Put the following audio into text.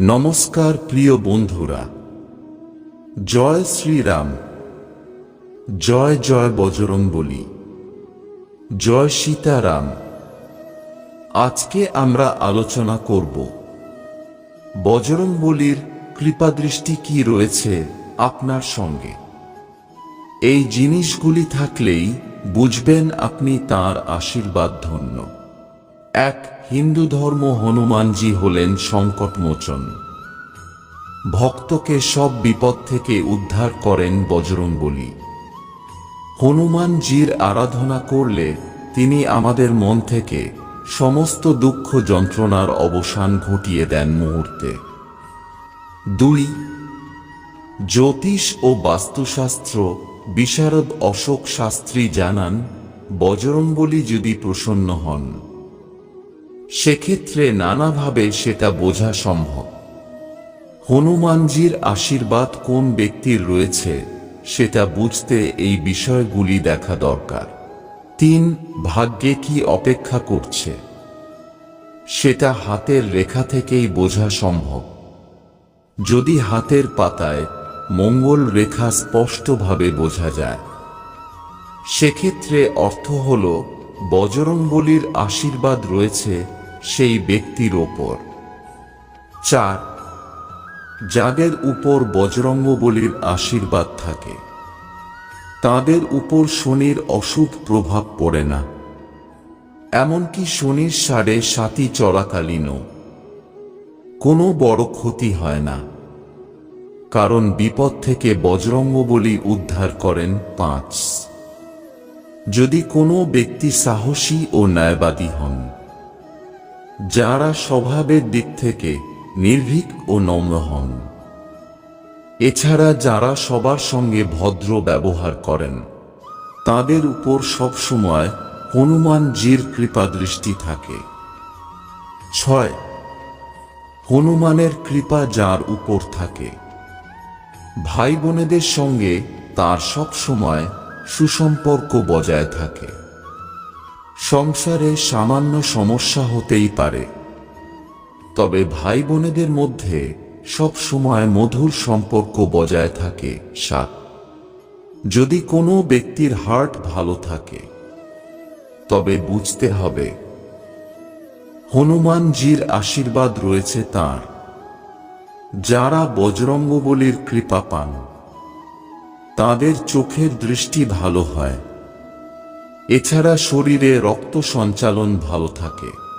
নমস্কার প্রিয় বন্ধুরা। জয় শ্রীরাম। জয় জয় বজরং বলি। জয় সীতারাম। আজকে আমরা আলোচনা করব। বজরং বলির কৃপাদৃষ্টি কি রয়েছে আপনার সঙ্গে? এই জিনিসগুলি থাকলেই বুঝবেন আপনি তার আশীর্বাদ ধন্য। এক হিন্দু ধর্ম হনুমানজি হলেন সংকটমোচন। ভক্তকে সব বিপদ থেকে উদ্ধার করেন বজরং বলি হনুমানজির আরাধনা করলে তিনি আমাদের মন থেকে সমস্ত দুঃখ যন্ত্রণার অবসান ঘটিয়ে দেন মুহূর্তে। দুই, জ্যোতিষ ও বাস্তুশাস্ত্র বিশারদ অশোক শাস্ত্রী জানান, বজরংবলী যদি প্রসন্ন হন। সেক্ষেত্রে নানাভাবে সেটা বোঝা সম্ভব। হনুমানজির আশীর্বাদ কোন ব্যক্তির রয়েছে, সেটা বুঝতে এই বিষয়গুলি দেখা দরকার। তিন, ভাগ্যে কি অপেক্ষা করছে? সেটা হাতের রেখা থেকেই বোঝা সম্ভব। যদি হাতের পাতায় মঙ্গল রেখা স্পষ্টভাবে বোঝা যায়, সেক্ষেত্রে অর্থ হল বজরংবলির আশীর্বাদ রয়েছে সেই ব্যক্তির ওপর। চার, যাদের উপর বজরঙ্গবলির আশীর্বাদ থাকে, তাদের উপর শনির অশুভ প্রভাব পড়ে না। এমনকি শনির সাড়ে সাতি চলাকালীনও কোনো বড় ক্ষতি হয় না, কারণ বিপদ থেকে বজরঙ্গবলী উদ্ধার করেন পাঁচ। যদি কোনো ব্যক্তি সাহসী ও ন্যায়বাদী হন যারা স্বভাবের দিক থেকে নির্ভীক ও নম্র হন। এছাড়া যারা সবার সঙ্গে ভদ্র ব্যবহার করেন, তাদের উপর সবসময় হনুমানজির কৃপাদৃষ্টি থাকে। ছয়, হনুমানের কৃপা যার উপর থাকে। ভাই বোনেদের সঙ্গে তার সব সময় সুসম্পর্ক বজায় থাকে। সংসারে সামান্য সমস্যা হতেই পারে। তবে ভাই বোনেদের মধ্যে সব সময় মধুর সম্পর্ক বজায় থাকে সাত। যদি কোনো ব্যক্তির হার্ট ভালো থাকে, তবে বুঝতে হবে, হনুমানজির আশীর্বাদ রয়েছে তার। যারা বজরঙ্গবলির কৃপা পান, তাদের চোখের দৃষ্টি ভালো হয়। এছাড়া শরীরে রক্ত সঞ্চালন ভালো থাকে।